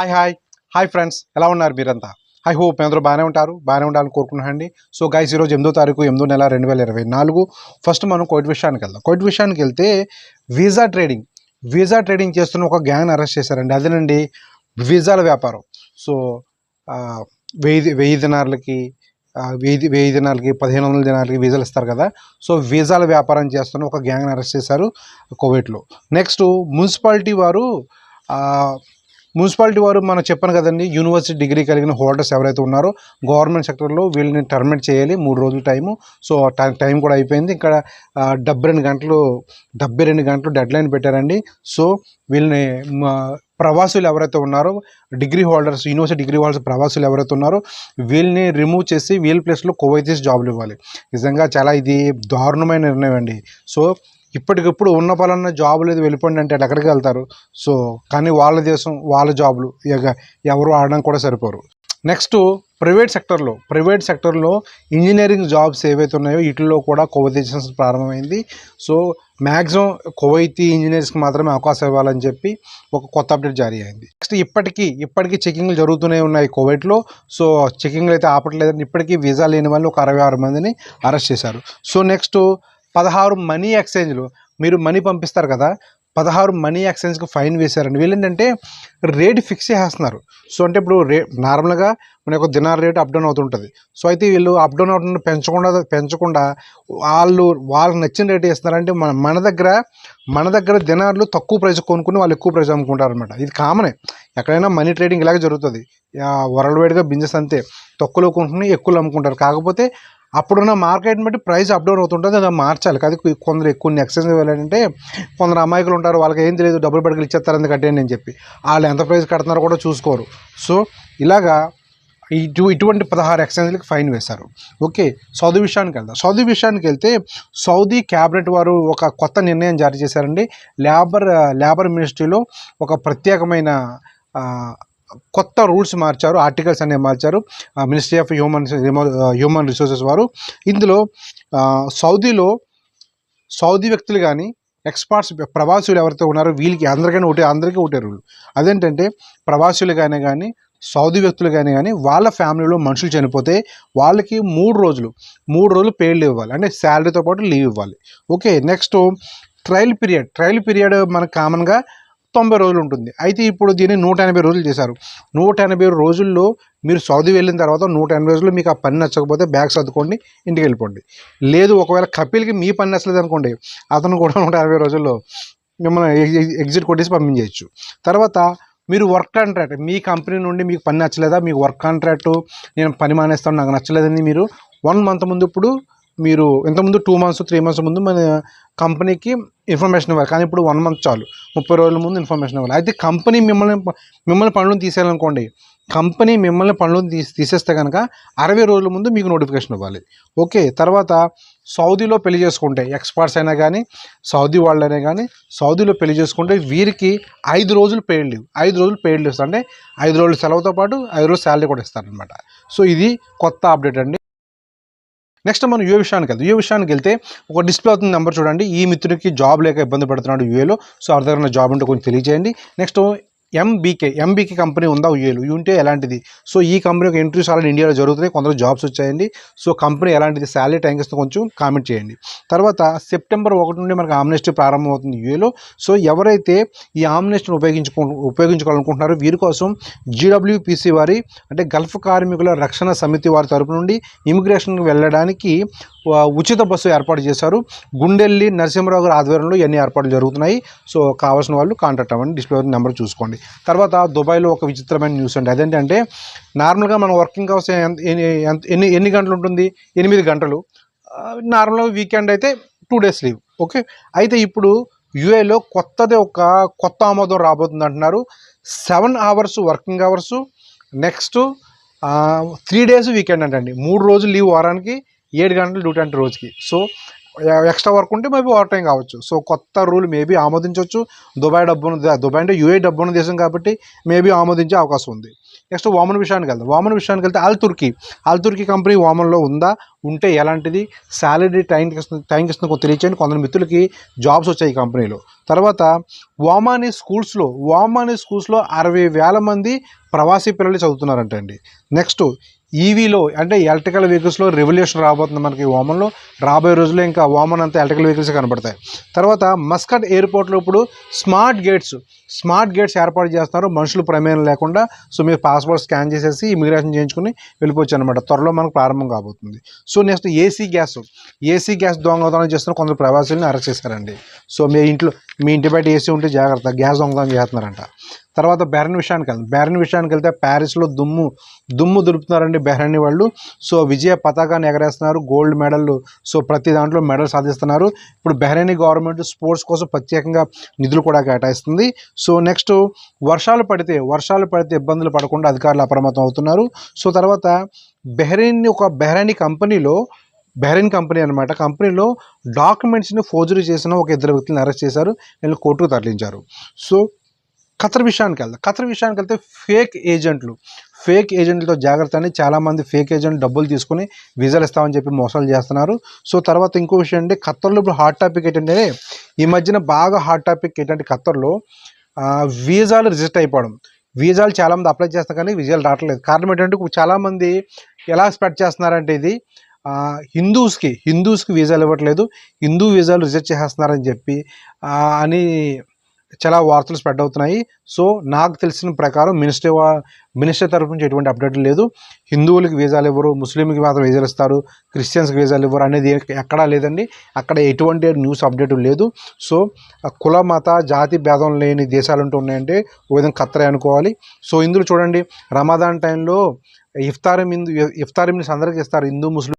Hi hi hi friends ఎలా ఉన్నారు మీరంతా? ఐ హోప్ అందరూ బాగానే ఉంటారు బాగానే ఉండాలని కోరుకుంటున్నాండి సో గైస్ ఈరోజు ఎనిమిదో తారీఖు ఎనిమిదో నెల రెండు వేల ఇరవై నాలుగు. ఫస్ట్ మనం కోవిడ్ విషయానికి వెళ్దాం. కోవిడ్ విషయానికి వెళ్తే వీసా ట్రేడింగ్. వీసా ట్రేడింగ్ చేస్తున్న ఒక గ్యాంగ్ అరెస్ట్ చేశారండి. అదేనండి వీసాల వ్యాపారం. సో వెయ్యి వెయ్యి దినార్లకి వెయ్యి వెయ్యి దినాలకి పదిహేను వందల దినాలకి వీజాలు ఇస్తారు కదా. సో వీజాల వ్యాపారం చేస్తున్న ఒక గ్యాంగ్ని అరెస్ట్ చేశారు కోవిడ్లో. నెక్స్ట్ మున్సిపాలిటీ వారు మున్సిపాలిటీ వారు మనం చెప్పాను కదండి యూనివర్సిటీ డిగ్రీ కలిగిన హోల్డర్స్ ఎవరైతే ఉన్నారో గవర్నమెంట్ సెక్టర్లో వీళ్ళని టర్మినేట్ చేయాలి మూడు రోజుల టైము. సో టైం కూడా అయిపోయింది. ఇక్కడ డెబ్బై రెండు గంటలు డెబ్బై రెండు గంటలు డెడ్ లైన్ పెట్టారండి. సో వీళ్ళని ప్రవాసులు ఎవరైతే ఉన్నారో degree holders university degree holders ప్రవాసులు ఎవరైతే ఉన్నారో వీళ్ళని రిమూవ్ చేసి వీళ్ళ ప్లేస్లో కోవైతీస్ జాబులు ఇవ్వాలి. నిజంగా చాలా ఇది దారుణమైన నిర్ణయం అండి. సో ఇప్పటికిప్పుడు ఉన్న పలానా జాబ్ లేదు వెళ్ళిపోండి అంటే ఎక్కడికి వెళ్తారు? సో కానీ వాళ్ళ దేశం వాళ్ళ జాబులు ఇక ఎవరు ఆడడం కూడా సరిపోరు. నెక్స్ట్ ప్రైవేట్ సెక్టర్లో. ప్రైవేట్ సెక్టర్లో ఇంజనీరింగ్ జాబ్స్ ఏవైతే ఉన్నాయో వీటిల్లో కూడా కోవైతేషన్స్ ప్రారంభమైంది. సో మ్యాక్సిమం కువైతీ ఇంజనీర్స్కి మాత్రమే అవకాశం ఇవ్వాలని చెప్పి ఒక కొత్త అప్డేట్ జారీ అయింది. నెక్స్ట్ ఇప్పటికీ ఇప్పటికీ చెకింగ్లు జరుగుతూనే ఉన్నాయి కోవిడ్లో సో చెకింగ్లు అయితే ఆపట్లేదని ఇప్పటికీ వీసా లేని వాళ్ళు ఒక అరవై ఆరు మందిని అరెస్ట్ చేశారు. సో నెక్స్ట్ పదహారు మనీ ఎక్స్చేంజ్లు మీరు మనీ పంపిస్తారు కదా పదహారు మనీ ఎక్స్చేంజ్కి ఫైన్ వేశారండి. వీళ్ళేంటంటే రేటు ఫిక్స్ చేసేస్తున్నారు. సో అంటే ఇప్పుడు రే నార్మల్గా మన యొక్క దినార్ రేటు అప్ డౌన్ అవుతుంటుంది. సో అయితే వీళ్ళు అప్ డౌన్ అవుతుంది పెంచకుండా పెంచకుండా వాళ్ళు వాళ్ళకి నచ్చిన రేటు వేస్తున్నారంటే మన మన దగ్గర మన దగ్గర దినార్లు తక్కువ ప్రైస్ కొనుక్కుని వాళ్ళు ఎక్కువ ప్రైస్ అమ్ముకుంటారు అనమాట ఇది కామనే. ఎక్కడైనా మనీ ట్రేడింగ్ ఇలాగే జరుగుతుంది. వరల్డ్ వైడ్గా బిజినెస్ అంతే. తక్కువలో కొనుక్కుని ఎక్కువలో అమ్ముకుంటారు. కాకపోతే అప్పుడున్న మార్కెట్ని బట్టి ప్రైస్ అప్ డౌన్ అవుతుంటుంది అది మార్చాలి. అది కొందరు కొన్ని ఎక్స్చేంజ్ వెళ్ళాలంటే కొందరు అమాయకులు ఉంటారు వాళ్ళకి ఏం తెలియదు డబ్బులు పట్టుకుని ఇచ్చేస్తారు ఎందుకంటే నేను అని చెప్పి. వాళ్ళు ఎంత ప్రైస్ కడుతున్నారో కూడా చూసుకోరు. సో ఇలాగా ఇటు ఇటువంటి పదహారు ఎక్స్చేంజ్లకి ఫైన్ వేశారు. ఓకే సౌదీ విషయానికి వెళ్దాం. సౌదీ విషయానికి వెళ్తే సౌదీ క్యాబినెట్ వారు ఒక కొత్త నిర్ణయం జారీ చేశారండి. లేబర్ లేబర్ మినిస్ట్రీలో ఒక ప్రత్యేకమైన కొత్త రూల్స్ మార్చారు ఆర్టికల్స్ అనేవి మార్చారు. Ministry of human human resources వారు. ఇందులో సౌదీలో సౌదీ వ్యక్తులు కానీ ఎక్స్పర్ట్స్ ప్రవాసులు ఎవరైతే ఉన్నారో వీళ్ళకి అందరికైనా ఒకటే అందరికీ ఒకటే రూల్ అదేంటంటే ప్రవాసులు కానీ కానీ సౌదీ వ్యక్తులు కానీ కానీ వాళ్ళ ఫ్యామిలీలో మనుషులు చనిపోతే వాళ్ళకి మూడు రోజులు మూడు రోజులు పేడ్ లీవ్ ఇవ్వాలి. అంటే శాలరీతో పాటు లీవ్ ఇవ్వాలి. Okay next trial period trial period మనకు కామన్గా తొంభై రోజులు ఉంటుంది. అయితే ఇప్పుడు దీన్ని నూట ఎనభై రోజులు చేశారు. నూట ఎనభై రోజుల్లో మీరు సౌదీ వెళ్ళిన తర్వాత నూట ఎనభై రోజుల్లో మీకు ఆ పని నచ్చకపోతే బ్యాగ్ సర్దుకోండి ఇంటికి వెళ్ళిపోండి. లేదు ఒకవేళ కపిల్కి మీ పని నచ్చలేదు అనుకోండి అతను కూడా నూట ఎనభై రోజుల్లో మిమ్మల్ని ఎగ్జిట్ కొట్టేసి పంపించేయచ్చు. తర్వాత మీరు వర్క్ కాంట్రాక్ట్ మీ కంపెనీ నుండి మీకు పని నచ్చలేదా? మీకు వర్క్ కాంట్రాక్ట్ నేను పని మానేస్తాను నాకు నచ్చలేదని మీరు వన్ మంత్ ముందు ఇప్పుడు మీరు ఇంతకుముందు టూ మంత్స్ త్రీ మంత్స్ ముందు మన కంపెనీకి ఇన్ఫర్మేషన్ ఇవ్వాలి. కానీ ఇప్పుడు వన్ మంత్ చాలు. ముప్పై రోజుల ముందు ఇన్ఫర్మేషన్ ఇవ్వాలి. అయితే కంపెనీ మిమ్మల్ని మిమ్మల్ని పనులను తీసేయాలనుకోండి. కంపెనీ మిమ్మల్ని పనులను తీసి తీసేస్తే కనుక అరవై రోజుల ముందు మీకు నోటిఫికేషన్ ఇవ్వాలి. ఓకే తర్వాత సౌదీలో పెళ్ళి చేసుకుంటే ఎక్స్పర్ట్స్ అయినా కానీ సౌదీ వాళ్ళైనా కానీ సౌదీలో పెళ్ళి చేసుకుంటే వీరికి ఐదు రోజులు పెయిడ్ లీవ్ ఐదు రోజులు పెయిడ్ లీవ్స్ అంటే ఐదు రోజులు సెలవుతో పాటు ఐదు రోజులు శాలరీ కూడా ఇస్తారనమాట సో ఇది కొత్త అప్డేట్ అండి. నెక్స్ట్ మనం యుఏ విషయానికి వెళ్తాం యుఏ విషయానికి వెళ్తే ఒక డిస్ప్లే అవుతుంది నెంబర్ చూడండి. ఈ మిత్రుడికి జాబ్ లేక ఇబ్బంది పడుతున్నాడు యూఏలో. సో అర్థం జాబ్ ఉంటే కొంచెం తెలియజేయండి. నెక్స్ట్ ఎంబీకే ఎంబీకే కంపెనీ ఉందా యుఏలో ఉంటే ఎలాంటిది? సో ఈ కంపెనీకి ఇంటర్వ్యూస్ ఆల్రెడీ ఇండియాలో జరుగుతున్నాయి. కొందరు జాబ్స్ వచ్చాయండి. సో కంపెనీ ఎలాంటిది? శాలరీ ట్యాంక్స్తో కొంచెం కామెంట్ చేయండి. తర్వాత సెప్టెంబర్ ఒకటి నుండి మనకు ఆమ్నెస్టీ ప్రారంభమవుతుంది యూఏలో సో ఎవరైతే ఈ ఆమ్నెస్టీని ఉపయోగించుకో ఉపయోగించుకోవాలనుకుంటున్నారో వీరి కోసం జీడబ్ల్యూపీసీ వారి అంటే గల్ఫ్ కార్మికుల రక్షణ సమితి వారి తరపు నుండి ఇమిగ్రేషన్కి వెళ్ళడానికి ఉచిత బస్సు ఏర్పాటు చేశారు. గుండెల్లి నరసింహరావు గారి ఆధ్వర్యంలో ఇవన్నీ ఏర్పాట్లు జరుగుతున్నాయి? సో కావాల్సిన వాళ్ళు కాంటాక్ట్ అవ్వండి. డిస్ప్లే నెంబర్ చూసుకోండి. తర్వాత దుబాయ్లో ఒక విచిత్రమైన న్యూస్ అండి. అదేంటంటే నార్మల్గా మన వర్కింగ్ అవర్స్ ఎంత- ఎన్ని ఎంత- ఎన్ని ఎన్ని గంటలు ఉంటుంది? ఎనిమిది గంటలు. నార్మల్గా వీకెండ్ అయితే టూ డేస్ లీవ్. ఓకే? అయితే ఇప్పుడు యుఏలో కొత్తది ఒక కొత్త ఆమోదం రాబోతుంది అంటున్నారు. Seven hours working hours next three days weekend అంటండి. మూడు రోజులు లీవ్ వారానికి ఏడు గంటలు డ్యూటీ అంటే రోజుకి. సో ఎక్స్ట్రా వర్క్ ఉంటే మేబీ ఓవర్ టైం కావచ్చు. సో కొత్త రూల్ మేబీ ఆమోదించవచ్చు దుబాయ్ డబ్బును దుబాయ్ అంటే యూఏ డబ్బు ఉన్న దేశం కాబట్టి మేబీ ఆమోదించే అవకాశం ఉంది. నెక్స్ట్ వామన్ విషయానికి వెళ్దాం. వామన్ విషయానికి వెళ్తే అల్ తుర్కీ అల్ తుర్కీ కంపెనీ వామన్లో ఉందా? ఉంటే ఎలాంటిది? శాలరీ టైంకి ఇస్తుంది టైంకి ఇస్తుంది కొంత తెలియచేయండి. కొందరు మిత్రులకి జాబ్స్ వచ్చాయి ఈ కంపెనీలో. తర్వాత వామాని స్కూల్స్లో వామాని స్కూల్స్లో అరవై వేల మంది ప్రవాసీ పిల్లలు చదువుతున్నారంట అండి. నెక్స్ట్ ఈవీలో అంటే ఎలక్ట్రికల్ వెహికల్స్లో రెవల్యూషన్ రాబోతుంది మనకి ఓమన్లో రాబోయే రోజుల్లో ఇంకా ఓమన్ అంతా ఎలక్ట్రికల్ వెహికల్స్ కనబడతాయి. తర్వాత మస్కట్ ఎయిర్పోర్ట్లో ఇప్పుడు స్మార్ట్ గేట్స్ స్మార్ట్ గేట్స్ ఏర్పాటు చేస్తున్నారు. మనుషులు ప్రమేయం లేకుండా. సో మీరు పాస్పోర్ట్ స్కాన్ చేసేసి ఇమిగ్రేషన్ చేయించుకుని వెళ్ళిపోవచ్చు అనమాట త్వరలో మనకు ప్రారంభం కాబోతుంది. So next AC gas AC gas దొంగతనం చేస్తున్న కొందరు ప్రవాసులను అరెస్ట్ చేశారండి. సో మీ ఇంట్లో మీ ఇంటి బయట ఏసీ ఉంటే జాగ్రత్త గ్యాస్ దొంగతనం చేస్తున్నారంట. తర్వాత బెహ్రెన్ విషయానికి వెళ్దాం. బెహ్రెన్ విషయానికి వెళ్తే ప్యారిస్లో దుమ్ము దుమ్ము దులుపుతున్నారండి బెహ్రెన్ వాళ్ళు. సో విజయ పతాకాన్ని ఎగరేస్తున్నారు. Gold medal. సో ప్రతి దాంట్లో మెడల్ సాధిస్తున్నారు. ఇప్పుడు బెహ్రైనీ గవర్నమెంట్ స్పోర్ట్స్ కోసం ప్రత్యేకంగా నిధులు కూడా కేటాయిస్తుంది. సో నెక్స్ట్ వర్షాలు పడితే వర్షాలు పడితే ఇబ్బందులు పడకుండా అధికారులు అప్రమత్తం అవుతున్నారు. సో తర్వాత బెహ్రైన్ ఒక బెహ్రైనీ కంపెనీలో బెహ్రైన్ కంపెనీ అనమాట కంపెనీలో డాక్యుమెంట్స్ని ఫోర్జరీ చేసిన ఒక ఇద్దరు వ్యక్తులను అరెస్ట్ చేశారు. వీళ్ళు కోర్టుకు తరలించారు. సో ఖతర్ విషయానికి వెళ్దాం. ఖతర్ విషయానికి వెళ్తే ఫేక్ ఏజెంట్లు ఫేక్ ఏజెంట్లతో జాగ్రత్త అని చాలామంది ఫేక్ ఏజెంట్ డబ్బులు తీసుకుని వీజాలు ఇస్తామని చెప్పి మోసాలు చేస్తున్నారు. సో తర్వాత ఇంకో విషయం అంటే ఖత్తర్లో ఇప్పుడు హాట్ టాపిక్ ఏంటంటే ఈ మధ్యన బాగా హాట్ టాపిక్ ఏంటంటే ఖత్తర్లో వీజాలు రిజిస్ట్ రిజెక్ట్ అయిపోవడం. వీజాలు చాలామంది అప్లై చేస్తాం కానీ వీజాలు రావట్లేదు. కారణం ఏంటంటే ఇప్పుడు చాలామంది ఎలా స్ప్రెడ్ చేస్తున్నారంటే ఇది హిందూస్కి హిందూస్కి వీజాలు ఇవ్వట్లేదు. హిందూ వీజాలు రిజెక్ట్ చేసేస్తున్నారని చెప్పి అని చాలా వార్తలు స్ప్రెడ్ అవుతున్నాయి. సో నాకు తెలిసిన ప్రకారం మినిస్టర్ మినిస్టర్ తరఫు నుంచి ఎటువంటి అప్డేట్ లేదు. హిందువులకి వీసాలు ఇవ్వరు ముస్లింకి మాత్రం వీసాలు ఇస్తారు క్రిస్టియన్స్కి వీసాలు ఇవ్వరు అనేది ఎక్కడా లేదండి. అక్కడ ఎటువంటి న్యూస్ అప్డేట్ లేదు. సో కుల మత జాతి భేదం లేని దేశాలు అంటూ ఉన్నాయంటే ఓ విధంగా ఖత్తరే అనుకోవాలి. సో ఇందులో చూడండి రమాదాన్ టైంలో ఇఫ్తార్ ఇందు ఇఫ్తార్ మీన్స్ అందరికీ ఇస్తారు హిందూ ముస్లిం.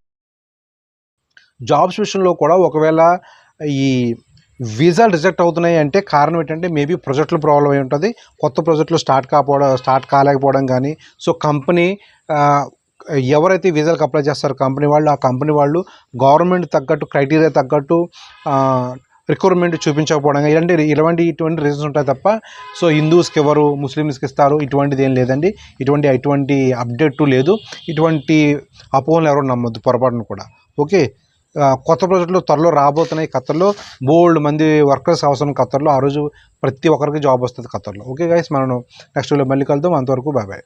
జాబ్స్ విషయంలో కూడా ఒకవేళ ఈ వీసాలు రిజెక్ట్ అవుతున్నాయి అంటే కారణం ఏంటంటే మేబీ ప్రాజెక్టులు ప్రాబ్లం అయి ఉంటుంది. కొత్త ప్రాజెక్టులు స్టార్ట్ కాకపోవడం స్టార్ట్ కాలేకపోవడం కానీ. సో కంపెనీ ఎవరైతే వీసాలకు అప్లై చేస్తారో కంపెనీ వాళ్ళు ఆ కంపెనీ వాళ్ళు గవర్నమెంట్ తగ్గట్టు క్రైటీరియా తగ్గట్టు రిక్వైర్మెంట్ చూపించకపోవడం ఇలాంటి ఇలాంటి ఇటువంటి రీజన్స్ ఉంటాయి తప్ప సో హిందూస్కి ఎవరు ముస్లిమ్స్కి ఇస్తారు ఇటువంటిది ఏం లేదండి. ఇటువంటి ఇటువంటి అప్డేట్ లేదు. ఇటువంటి అపోహలు ఎవరు నమ్మద్దు పొరపాటును కూడా. ఓకే? కొత్త ప్రాజెక్టులు త్వరలో రాబోతున్నాయి ఖత్తర్లో. బోల్డ్ మంది వర్కర్స్ అవసరం ఖత్తర్లో. ఆ రోజు ప్రతి ఒక్కరికి జాబ్ వస్తుంది ఖత్తర్లో. ఓకే గైస్ మనం నెక్స్ట్ మళ్ళీ కలుద్దాం. అంతవరకు బాయ్ బాయ్